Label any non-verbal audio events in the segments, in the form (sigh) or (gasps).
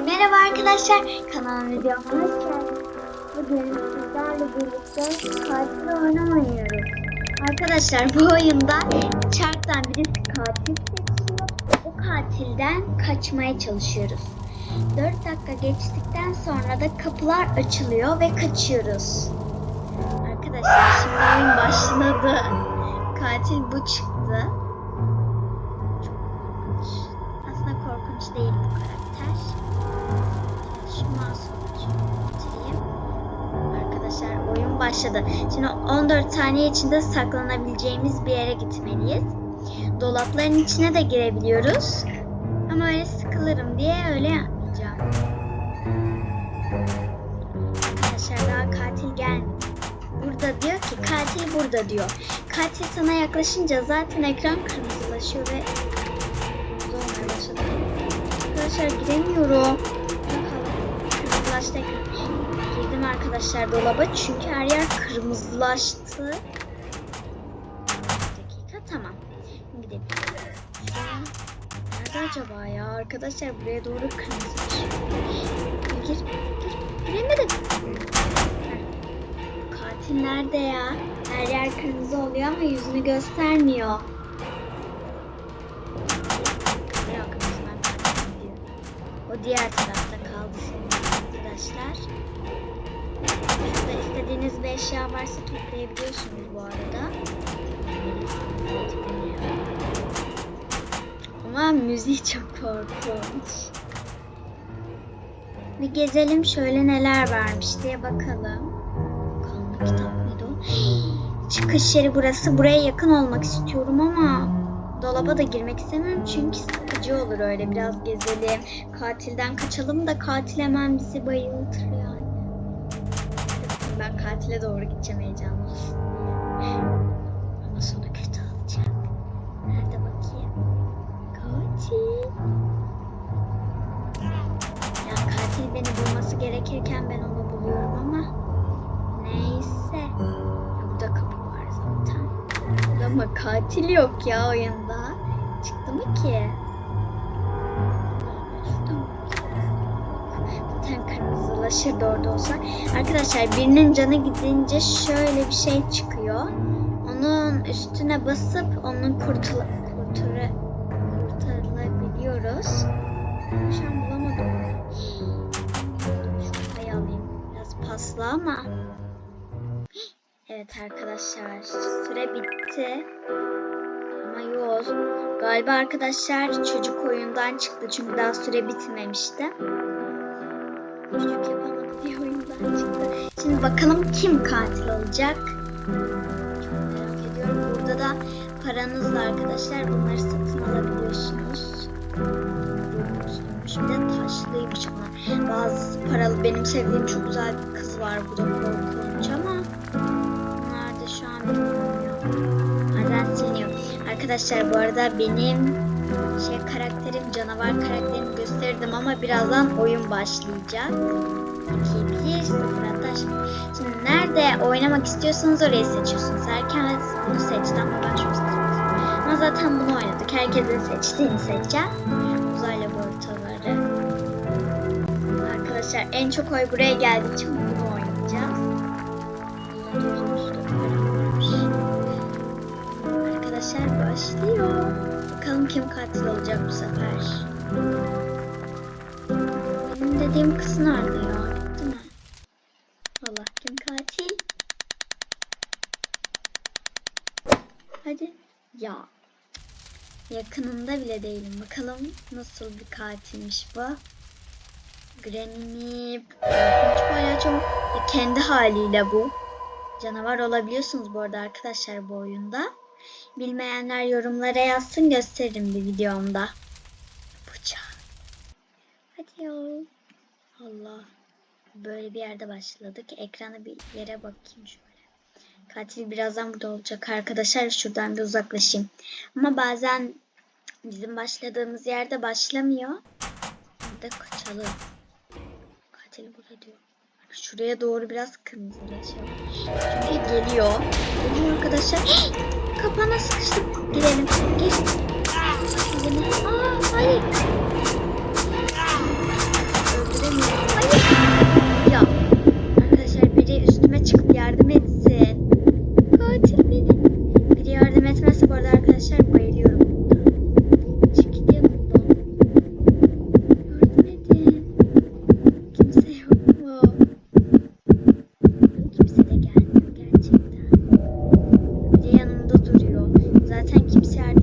merhaba arkadaşlar. Kanalıma videoma hoş geldiniz. Bugün sizlerle birlikte katil oyunu oynuyoruz. Arkadaşlar bu oyunda çarktan birisi katil seçiyor. O katilden kaçmaya çalışıyoruz. 4 dakika geçtikten sonra da kapılar açılıyor ve kaçıyoruz. Arkadaşlar şimdi oyun başladı. Katil bu çıktı. Başladı. Şimdi 14 saniye içinde saklanabileceğimiz bir yere gitmeliyiz. Dolapların içine de girebiliyoruz. Ama öyle sıkılırım diye öyle yapmayacağım. Arkadaşlar daha katil gelmedi. Burada diyor ki katil burada diyor. Katil sana yaklaşınca zaten ekran kırmızılaşıyor ve başladı. Arkadaşlar giremiyorum. Bakalım. Kırmızılaştı ekran. Girdim arkadaşlar dolaba çünkü her yer kırmızılaştı. Bir dakika tamam. Gidelim. Nerede acaba ya? Arkadaşlar buraya doğru kırmızı. Gir, gir, gir. Giremedim. Katil nerede ya? Her yer kırmızı oluyor ama yüzünü göstermiyor. O diğer tarafta kaldı senin arkadaşlar. Şurada istediğiniz bir eşya varsa toplayabiliyorsunuz bu arada. Ama müziği çok korkunç. Bir gezelim şöyle neler varmış diye bakalım. Kanlı kitap mıydı o? Çıkış yeri burası. Buraya yakın olmak istiyorum ama dolaba da girmek istemem çünkü sıkıcı olur öyle. Biraz gezelim. Katilden kaçalım da katil hemen bizi bayıltır yani. Ben katile doğru gideceğim heyecanlı. Ama sonu kötü olacak. Nerede bakayım? Katil. Ya katil beni bulması gerekirken ben onu buluyorum ama neyse. Ya burada kapı var zaten. Ama katil yok ya oyunda. Çıktı mı ki? Kırmızılaşırdı orada olsa. Arkadaşlar birinin canı gidince şöyle bir şey çıkıyor. Onun üstüne basıp onun kurtul kurtula kurtarılabiliyoruz. Şu an bulamadım. Şu alayım. Biraz paslı ama. Evet arkadaşlar süre bitti. Ama yok. Galiba arkadaşlar çocuk oyundan çıktı çünkü daha süre bitmemişti. Çocuk yapamadı diye oyundan çıktı. Şimdi bakalım kim katil olacak. Çok merak ediyorum. Burada da paranızla arkadaşlar bunları satın alabiliyorsunuz. Şimdi taşlıymış ama bazı paralı benim sevdiğim çok güzel bir kız var. Bu da korkunç ama nerede şu an bilmiyorum. Bazen siliniyor. Arkadaşlar bu arada benim şey karakterim canavar karakterimi gösterdim ama birazdan oyun başlayacak. 2 1 0 hatta şimdi, şimdi nerede oynamak istiyorsanız orayı seçiyorsunuz. Erken bunu seçti ama ben seçmedim. Ama zaten bunu oynadık. Herkesin seçtiğini seçeceğim. Uzay laboratuvarı. Arkadaşlar en çok oy buraya geldiği için bunu oynayacağız. Arkadaşlar başlıyor. Kim katil olacak bu sefer. Benim dediğim kız nerede ya? Gitti mi? Allah kim katil? Hadi. Ya. Yakınında bile değilim. Bakalım nasıl bir katilmiş bu. Granny mu? E, kendi haliyle bu. Canavar olabiliyorsunuz bu arada arkadaşlar bu oyunda. Bilmeyenler yorumlara yazsın gösteririm bir videomda. Bıçak. Hadi ya. Allah. Böyle bir yerde başladık. Ekrana bir yere bakayım şöyle. Katil birazdan burada olacak arkadaşlar. Şuradan bir uzaklaşayım. Ama bazen bizim başladığımız yerde başlamıyor. Burada kaçalım. Katil burada diyor. Şuraya doğru biraz kırmızılaşalım. Çünkü geliyor. Geliyor arkadaşlar. Kapana sıkıştık. Girelim. Gir. Aa hayır. çık kimse şey yardım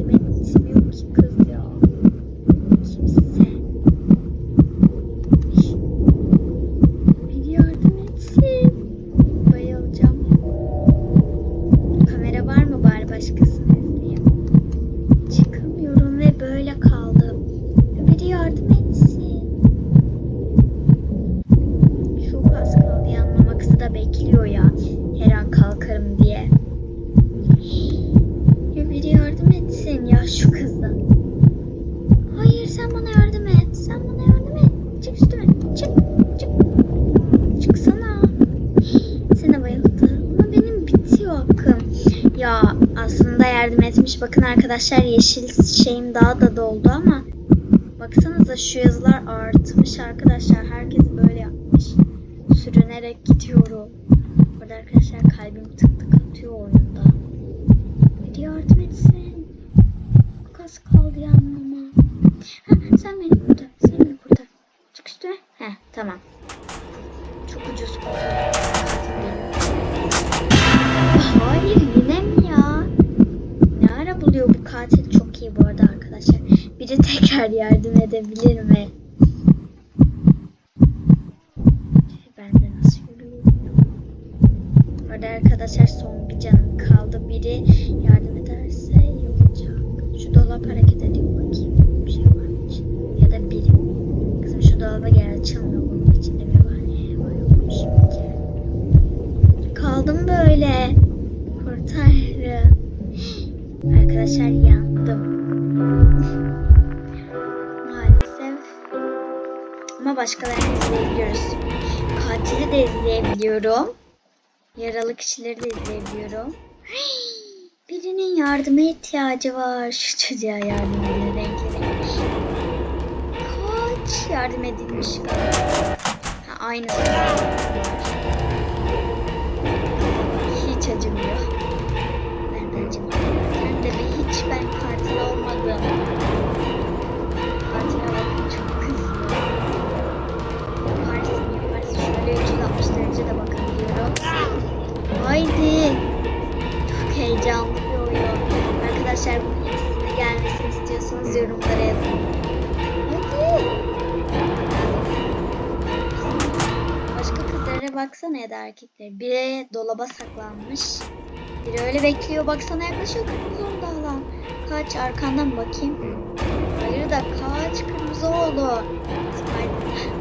yardım etmiş. Bakın arkadaşlar yeşil şeyim daha da doldu ama baksanıza şu yazılar artmış arkadaşlar. Herkes böyle yapmış. Sürünerek gidiyorum. Burada arkadaşlar kalbim tık tık atıyor oyunda. Biri yardım etsin. Çok kaldı yanmama. Edebilir mi? Ben de nasıl yürüyorum? Orada arkadaşlar son bir canım kaldı. Biri yardım ederse iyi olacak. Şu dolap hareket ediyor bakayım. Bir şey var mı? Ya da biri. Kızım şu dolaba gel açılmıyor. Bunun içinde bir var. Ne var yokmuş. Kaldım böyle. Kurtarırım. Arkadaşlar yandım. (laughs) Ama başkalarını izleyebiliyoruz. Katili de izleyebiliyorum. Yaralı kişileri de izleyebiliyorum. (gasps) Birinin yardıma ihtiyacı var. Şu çocuğa yardım edin renkli renkli. Kaç yardım edilmiş. Ha, aynısı. Hiç acımıyor. Ben de acımıyorum. Sen de hiç ben katil olmadım. Heyecanlı bir oyun. Arkadaşlar bunun ikisine gelmesini istiyorsanız yorumlara yazın. Hadi. Başka kızlara baksana ya da erkeklere. Biri dolaba saklanmış. Biri öyle bekliyor. Baksana yaklaşıyor kırmızı oldu hala. Kaç arkandan bakayım. Hayır da kaç kırmızı oldu. Spider-Man.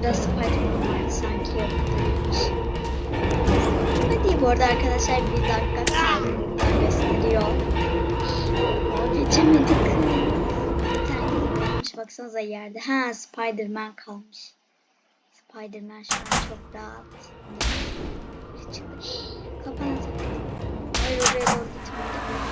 Şurada Spider-Man vardı sanki yok. Hadi bu arada arkadaşlar bir dakika. Burada gösteriyor. Geçemedik. Bir tane kalmış. Baksanıza yerde. Ha Spider-Man kalmış. Spider-Man şu an çok rahat. Kapan Hayır oraya doğru gitmedim.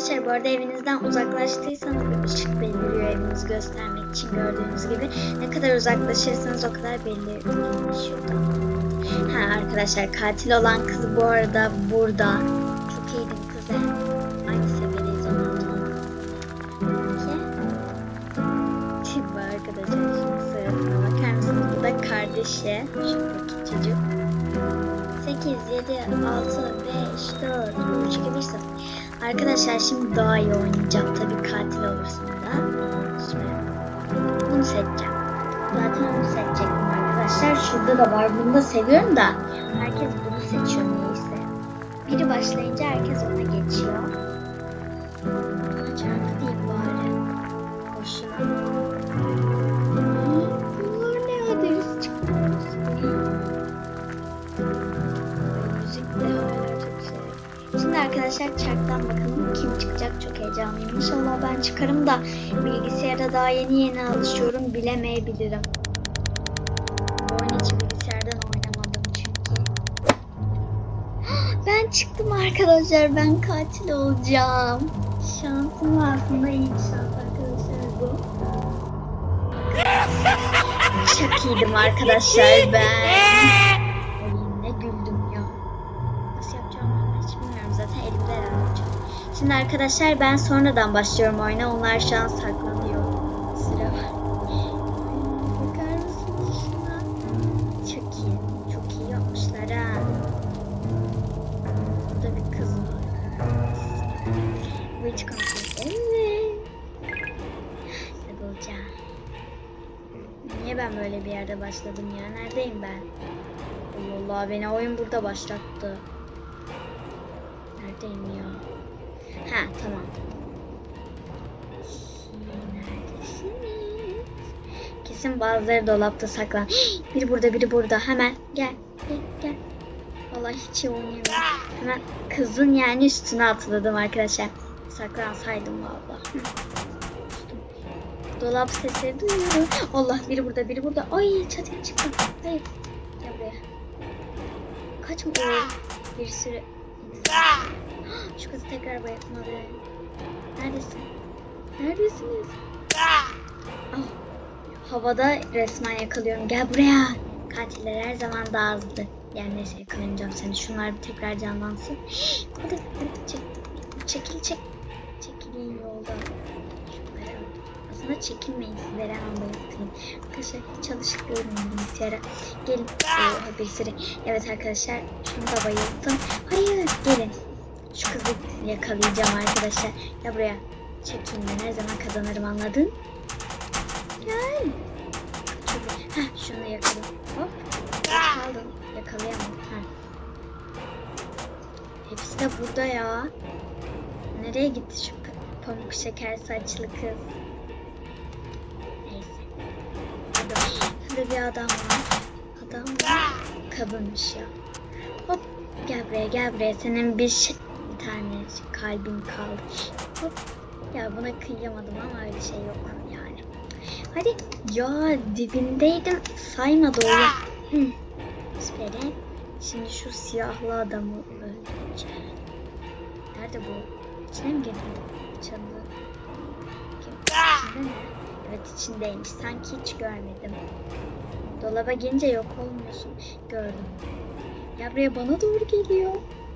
Arkadaşlar bu arada evinizden uzaklaştıysanız ışık beliriyor evinizi göstermek için gördüğünüz gibi. Ne kadar uzaklaşırsanız o kadar belli şurada. Ha arkadaşlar katil olan kız bu arada burada. Çok iyiydin kız. Aynı seviyedeyiz ondan Peki. Şimdi arkadaşlar şimdi sırasına bakar mısınız? Bu da kardeşi. Şuradaki çocuk. 8, 7, 6, 5, 4, 3, 2, 1, 0. Arkadaşlar şimdi iyi oynayacağım. Tabii katil olursam da. Bunu seçeceğim. Zaten onu seçecektim arkadaşlar. Şurada da var. Bunu da seviyorum da. Herkes bunu seçiyor neyse. Biri başlayınca herkes ona geçiyor. Çarpı değil arkadaşlar çarktan bakalım kim çıkacak çok heyecanlıyım. İnşallah ben çıkarım da bilgisayara daha yeni yeni alışıyorum bilemeyebilirim. Bu oyun hiç bilgisayardan oynamadım çünkü. (gasps) Ben çıktım arkadaşlar ben katil olacağım. Şansım aslında iyi şans arkadaşlar bu. (laughs) Çok iyiydim arkadaşlar ben. Şimdi arkadaşlar ben sonradan başlıyorum oyuna. Onlar şu an saklanıyor. Sıra var. Bakar mısınız şuna? Çok iyi. Çok iyi yapmışlar ha. Burada bir kız var. Bu hiç. Sıvılca. Niye ben böyle bir yerde başladım ya? Neredeyim ben? Allah Allah beni oyun burada başlattı. Neredeyim ya? Ha tamam. Neredesiniz? Kesin bazıları dolapta saklan. Biri burada biri burada. Hemen gel gel gel. Vallahi hiç iyi oynayamıyorum. Hemen kızın yani üstüne atladım arkadaşlar. Saklansaydım vallahi. Hı. Dolap sesleri duyuyorum. Allah biri burada biri burada. Ay çatıya çıktım. Hayır. Gel buraya. Kaçma. Oo, bir sürü. Şu kızı tekrar bayatmalıyım. Neredesin? Neredesiniz? Ah, havada resmen yakalıyorum. Gel buraya. Katiller her zaman daha hızlı. Yani neyse yakalayacağım seni. Şunlar bir tekrar canlansın. Hadi hadi çek. Çekil çek. Çekilin yolda. Şunları al. Aslında çekilmeyin sizlere bayıltayım. Arkadaşlar hiç alışık değilim bilgisayara. Gelin. Bir sürü. Evet arkadaşlar şunu da bayılttım. Hayır gelin. Yakalayacağım arkadaşlar. Ya buraya. Çekeyim ben her zaman kazanırım anladın? Gel. Heh, şunu yakalayayım. Hop. Kaldım. Yakalayamam. Heh. Hepsi de burada ya. Nereye gitti şu pamuk şeker saçlı kız? Neyse. Burada, burada bir adam var. Adam var. Kadınmış ya. Hop. Gel buraya gel buraya. Senin bir şey, tane kalbin kaldı. Hop. Ya buna kıyamadım ama öyle şey yok yani. Hadi. Ya dibindeydim. Saymadı oğlum. Hı. Süperim. Şimdi şu siyahlı adamı öldüreceğim. Nerede bu? İçine mi girdi? Çaldı. Kim? İçinde mi? Evet içindeymiş. Sanki hiç görmedim. Dolaba girince yok olmuyorsun. Gördüm. Ya buraya bana doğru geliyor.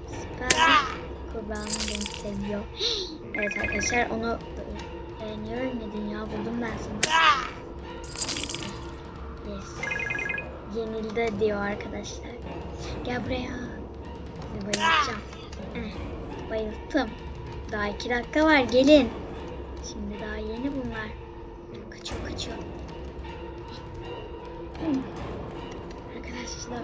Süper. Kurbanım beni seviyor. (gasps) Evet arkadaşlar onu e, niye ölmedin ya buldum ben sana. Yes. Yenildi diyor arkadaşlar. Gel buraya. Sizi bayılacağım. Eh, bayılttım. Daha iki dakika var gelin. Şimdi daha yeni bunlar. Kaçıyor kaçıyor. Arkadaşlar.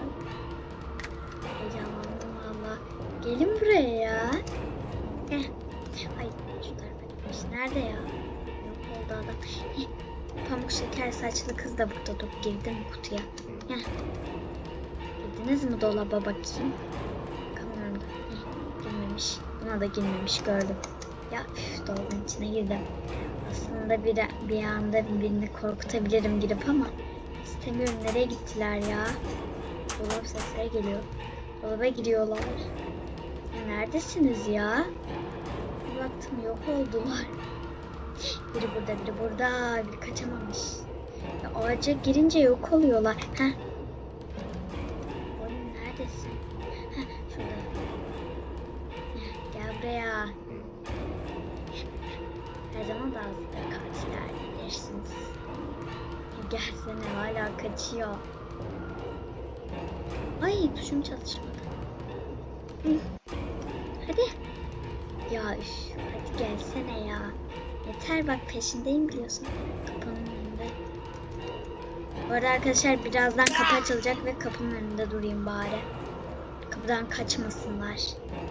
Pamuk şeker saçlı kız da burada dur. Girdi mi kutuya? Heh. Girdiniz mi dolaba bakayım? Bakamıyorum. Heh. Girmemiş. Buna da girmemiş gördüm. Ya üf, dolabın içine girdim. Aslında bir, bir anda birini korkutabilirim girip ama istemiyorum. Nereye gittiler ya? Dolap sesleri geliyor. Dolaba giriyorlar. Ya neredesiniz ya? Bir baktım yok oldular. Biri burada, biri burada. Biri kaçamamış. Ya ağaca girince yok oluyorlar. Heh. Oğlum neredesin? Heh, şurada. Gel buraya. Her zaman daha hızlı bilirsiniz. Ya Gelsene hala kaçıyor. Ay tuşum çalışmadı. Hadi. Ya üf, hadi gelsene ya. Yeter bak peşindeyim biliyorsun. Kapının önünde. Bu arada arkadaşlar birazdan kapı açılacak ve kapının önünde durayım bari. Kapıdan kaçmasınlar.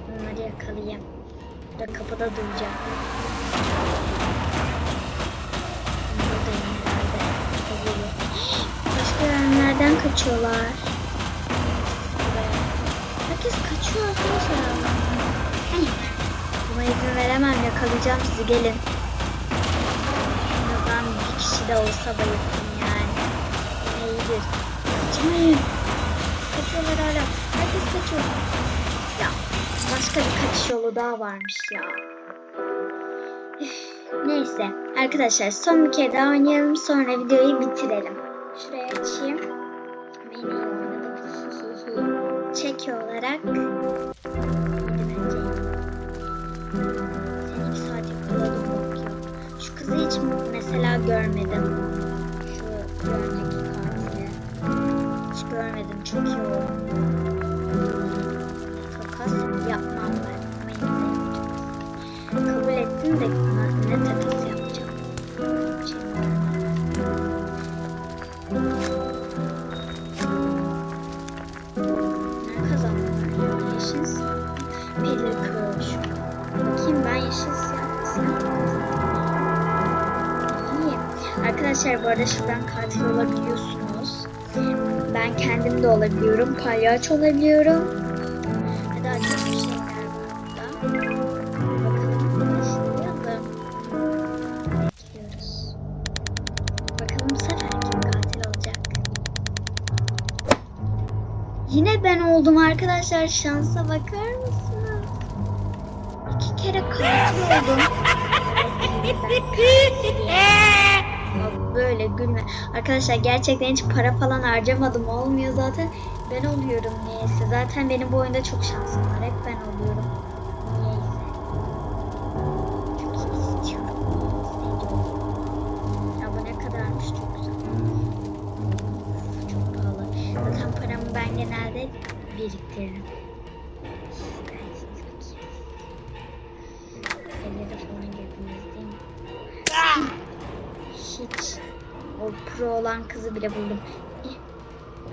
Bunları yakalayayım. Burada kapıda duracağım. Buradayım herhalde. Başka yerlerden kaçıyorlar. Herkes kaçıyor arkadaşlar. Ay, Buna izin veremem yakalayacağım sizi gelin. De olsa bayıldım yani. Ne iyidir. Kaçmayın. Kaçıyorlar hala. Herkes kaçıyor. Ya başka bir kaçış yolu daha varmış ya. Üf, Neyse arkadaşlar son bir kere daha oynayalım sonra videoyu bitirelim. Şuraya açayım. Beni iyi oynadım. Çeki olarak mesela görmedim. Şu bir önceki katili. Hiç görmedim. Çok iyi oldu. Takas yapmam ben. Kabul ettin de ne takası Arkadaşlar bu arada şuradan katil olabiliyorsunuz. Ben kendim de olabiliyorum. Palyaço olabiliyorum. Daha çok bir şeyler burada. Bakalım başlayalım. Bekliyoruz. Bakalım bu sefer katil olacak? Yine ben oldum arkadaşlar. Şansa bakar mısınız? İki kere katil oldum. Bak (laughs) böyle gülme. Arkadaşlar gerçekten hiç para falan harcamadım. Olmuyor zaten. Ben oluyorum niyeyse. Zaten benim bu oyunda çok şansım var. Hep ben oluyorum. Niyeyse. Çok istiyorum. Ya bu ne kadarmış çok güzel. Çok pahalı. Zaten paramı ben genelde biriktiririm. O pro olan kızı bile buldum.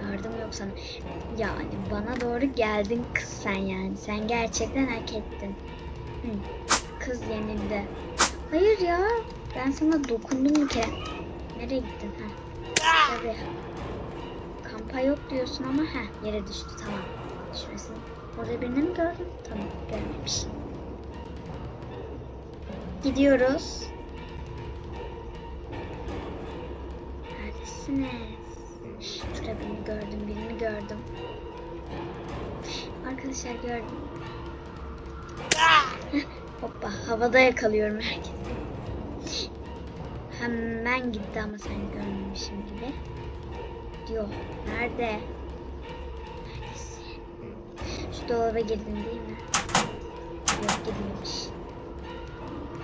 Yardım yok sana. Yani bana doğru geldin kız sen yani. Sen gerçekten hak ettin. Hı. Kız yenildi. Hayır ya. Ben sana dokundum bir. Nereye gittin? Ha. Tabii. Kampa yok diyorsun ama ha yere düştü tamam. Şurası. Orada birini mi gördün? Tamam görmemiş. Gidiyoruz. Neredesiniz? Şurada birini gördüm, birini gördüm. Arkadaşlar gördüm. (laughs) Hoppa havada yakalıyorum herkesi. Hemen gitti ama sen görmemişim gibi. Yok. Nerede? Şu dolaba girdin değil mi? Yok girmemiş.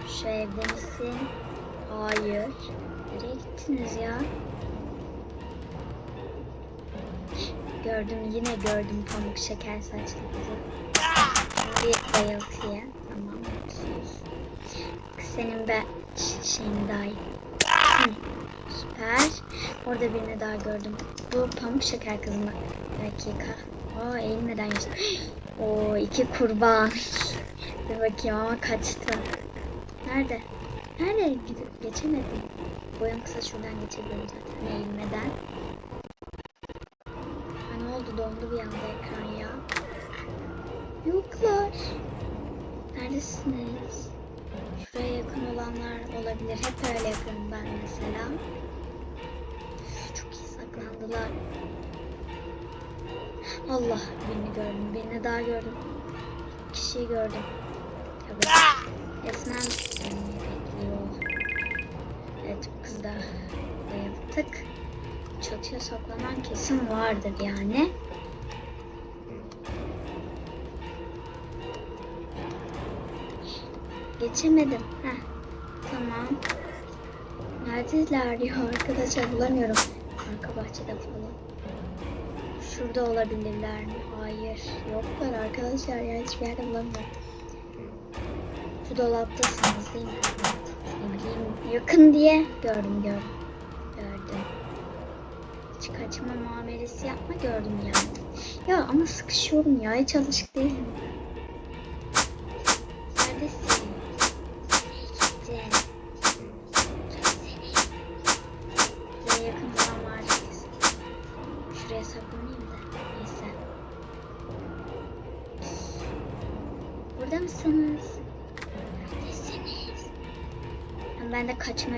Şu evde misin? Hayır. Nereye gittiniz ya? Gördüm yine gördüm pamuk şeker saçlı kızı. Bir bayıltıya. Tamam. Senin be şeyin daha iyi. Süper. Orada birini daha gördüm. Bu pamuk şeker kızı mı? Bir dakika. Aa eğilmeden geçti. (gasps) Oo iki kurban. (laughs) Bir bakayım ama kaçtı. Nerede? Nerede gidip geçemedim. Boyum kısa şuradan geçebilirim zaten eğilmeden. Olabilir. Hep öyle yakın ben mesela. Çok iyi saklandılar. Allah birini gördüm. Birini daha gördüm. Kişiyi gördüm. Tabii. Beni bekliyor. Evet kız da bayıldık. Çatıya saklanan kesin vardır yani. Geçemedim. Heh. Tamam. Neredeler ya arkadaşlar bulamıyorum. Arka bahçede falan. Şurada olabilirler mi? Hayır. Yoklar arkadaşlar ya hiçbir yerde bulamıyorum. Şu dolaptasınız değil mi? Bileyim yakın diye gördüm gördüm. Gördüm. Hiç kaçma muamelesi yapma gördüm yani. Ya ama sıkışıyorum ya hiç alışık değilim.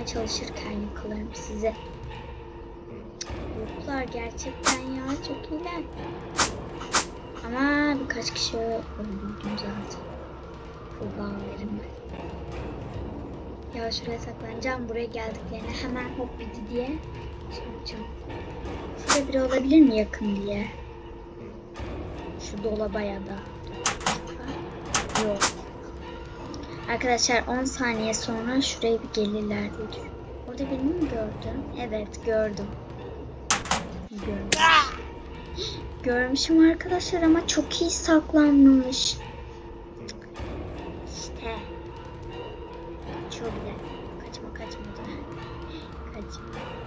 Çalışırken yakalarım sizi. Yoklar gerçekten ya çok iyiler. Ama birkaç kişi öldürdüm zaten. Kurbanlarım ben. Ya şuraya saklanacağım. Buraya geldiklerine hemen hop bidi diye şey yapacağım. Şurada biri olabilir mi yakın diye? Şu dolaba ya da. Yok. Arkadaşlar 10 saniye sonra şuraya bir gelirler diye düşünüyorum. Orada birini mi gördüm? Evet gördüm. Gördüm. Görmüşüm arkadaşlar ama çok iyi saklanmış. İşte. kaçıyor bile. Kaçma. Kaçma. Kaçma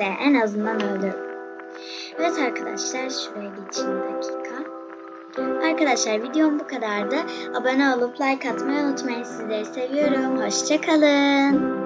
neyse en azından öldü. Evet arkadaşlar şuraya geçeyim dakika. Arkadaşlar videom bu kadardı. Abone olup like atmayı unutmayın. Sizleri seviyorum. Hoşçakalın.